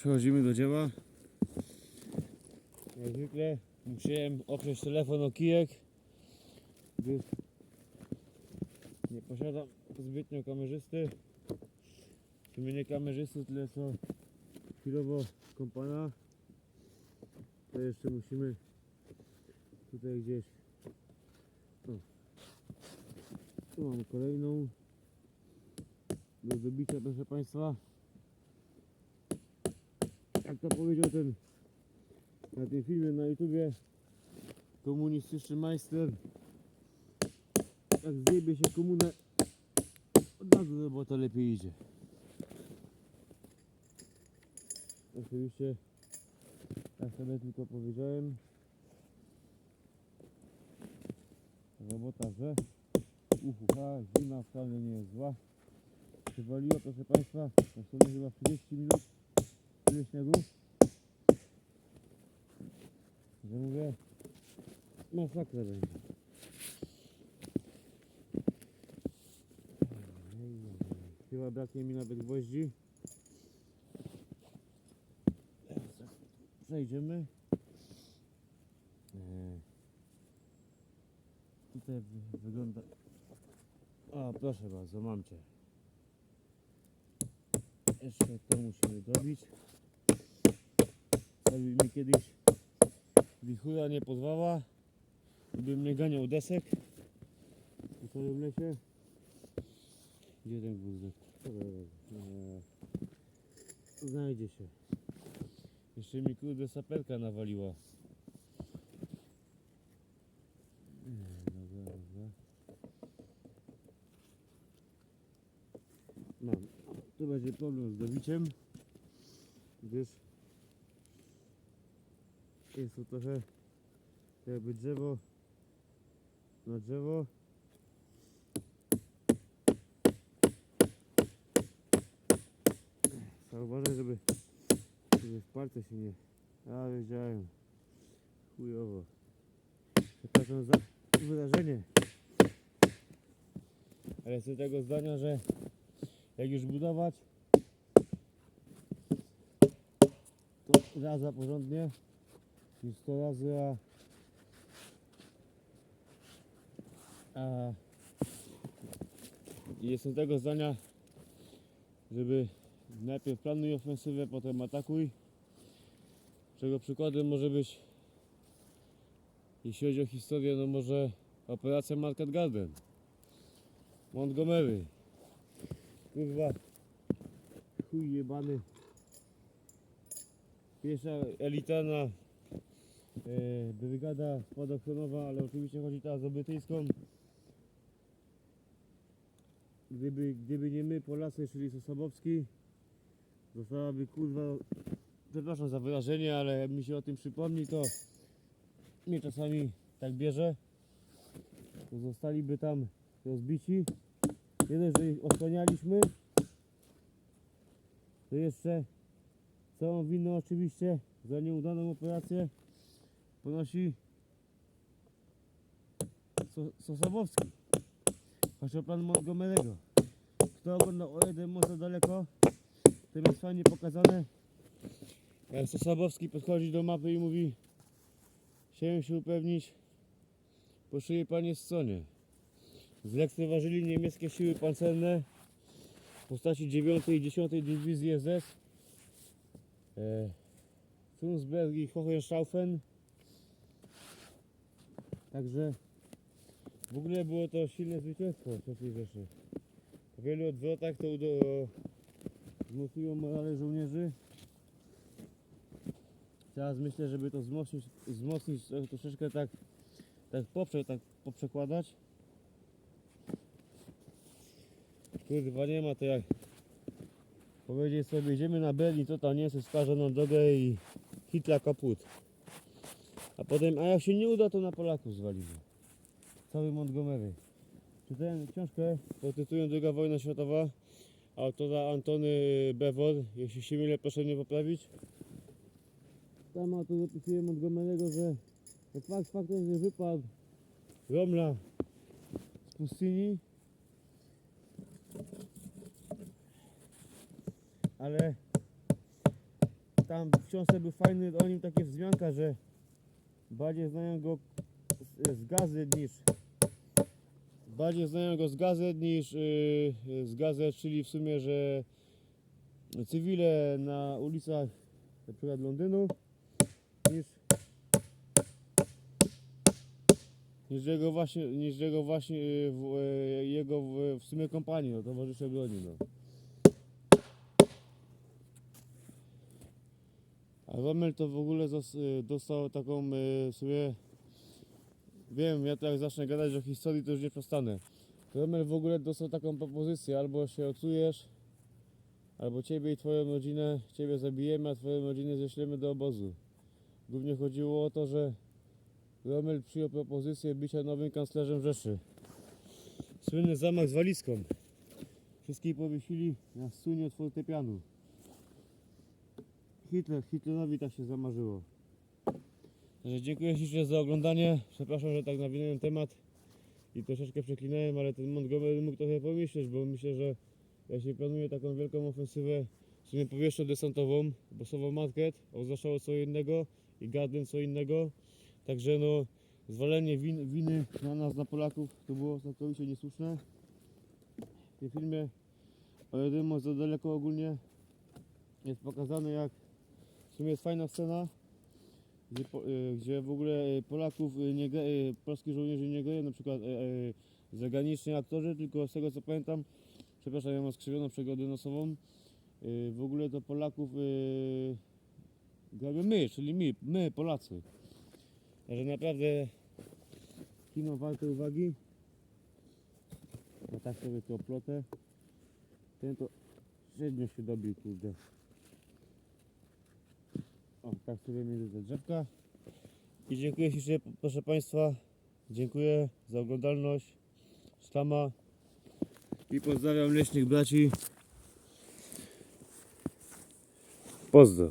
Przechodzimy do dzieła. Jak zwykle musiałem oprzeć telefon o kijek, gdyż nie posiadam zbytnio kamerzysty. W sumie nie kamerzysty, tyle co chwilowo kompana. To jeszcze musimy tutaj gdzieś. O. Tu mamy kolejną do zdobycia, proszę Państwa. Jak to powiedział ten na tym filmie na YouTubie komunistyczny majster. Jak zjebie się komunę od razu robota lepiej idzie. Oczywiście tak sobie tylko powiedziałem robota, że uhuha, zima wcale nie jest zła. Przywaliło proszę Państwa dosłownie chyba 30 minut tyle śniegu. Że mówię masakra będzie. Chyba braknie mi nawet gwoździ. Przejdziemy. Eee, tutaj wy- wygląda o proszę bardzo mam cię. Jeszcze to musimy dobić Zrobił mi kiedyś wichura nie pozwała gdybym nie ganiał desek. W lesie. Gdzie ten guzdek? Eee, znajdzie się. Jeszcze mi kurde saperka nawaliła. Eee, dobra, dobra. mam. Tu będzie problem z dobiciem. Gdyż jest to trochę jakby drzewo na drzewo Trzeba uważać, żeby, żeby w się nie... A wiedziałem. Chujowo. Przepraszam za wyrażenie. Ale jestem tego zdania, że jak już budować, to raza porządnie niż 100 razy, a, a i jestem tego zdania, żeby najpierw planuj ofensywę, potem atakuj. Czego przykładem może być, jeśli chodzi o historię, no może operacja Market Garden. Montgomery. Kurwa. Chuj jebany. Pierwsza elitarna e, brygada spadochronowa, ale oczywiście chodzi teraz o brytyjską. Gdyby, gdyby nie my, Polacy, czyli Sosabowski, zostałaby kurwa, przepraszam za wyrażenie, ale jak mi się o tym przypomni, to mnie czasami tak bierze, to zostaliby tam rozbici. Jeden, że ich osłanialiśmy, to jeszcze całą winę oczywiście za nieudaną operację ponosi So- Sosabowski, plan Montgomery'ego. Kto oglądał o jeden może daleko, tym jest fajnie pokazane. Sosabowski podchodzi do mapy i mówi Chciałem się upewnić po szyję panie stronie. Zlekceważyli niemieckie siły pancerne w postaci 9 i 10 dywizji SS e, Frundsberg i Hohenstaufen Także w ogóle było to silne zwycięstwo III Rzeszy. Po wielu odwrotach to wzmocniło morale żołnierzy. Teraz myślę, żeby to wzmocnić, wzmocnić troszeczkę tak, tak, poprze, tak poprzekładać. Kurwa nie ma to jak powiedzieć sobie idziemy na Berlin, to tam Niemcy wskażą nam drogę i Hitler kaput. A potem, a jak się nie uda to na Polaków zwalimy. Cały Montgomery. Czytałem książkę pod tytułem Druga wojna światowa autora Antony Bewor. Jeśli się mylę, proszę mnie poprawić. Tam autor opisuje Montgomery'ego, że to fakt faktem, że wypadł Romla z pustyni. Ale tam wciąż był fajny o nim takie wzmianka, że bardziej znają go z, z gazet niż bardziej znają go z gazet niż yy, z gazet, czyli w sumie, że cywile na ulicach na przykład Londynu niż niż jego właśnie, niż jego właśnie yy, w, yy, jego w, w sumie kompanii, no towarzysze broni, no. A Rommel to w ogóle y, dostał taką y, sobie. Wiem, ja to jak zacznę gadać o historii, to już nie przestanę. Rommel w ogóle dostał taką propozycję, albo się odsujesz, albo ciebie i twoją rodzinę, ciebie zabijemy, a twoją rodzinę ześlemy do obozu. Głównie chodziło o to, że Rommel przyjął propozycję bycia nowym kanclerzem Rzeszy. Słynny zamach z walizką. Wszystkich powiesili na sunie od fortepianu. Hitler, Hitlerowi tak się zamarzyło. Także dziękuję ślicznie za oglądanie. Przepraszam, że tak nawinąłem temat i troszeczkę przeklinałem, ale ten Montgomery mógł trochę pomyśleć, bo myślę, że się planuje taką wielką ofensywę, w sumie powietrzno-desantową, bo słowo market oznaczało co innego i Garden co innego. Także no, zwalenie win, winy na nas, na Polaków, to było całkowicie niesłuszne. W tym filmie pojedymy za daleko ogólnie jest pokazane jak w sumie jest fajna scena, gdzie, po, y, gdzie w ogóle y, Polaków y, nie, polskich żołnierzy nie grają, na przykład zagraniczni aktorzy, tylko z tego co pamiętam, przepraszam, ja mam skrzywioną przegodę nosową, w ogóle to Polaków gramy my, czyli my, my Polacy. Także naprawdę kino warte uwagi. Ja tak sobie to oplotę. Ten to średnio się dobił, kurde. O, tak sobie między te drzewka. I dziękuję ślicznie, proszę Państwa. Dziękuję za oglądalność. Sztama. I pozdrawiam leśnych braci. Pozdro.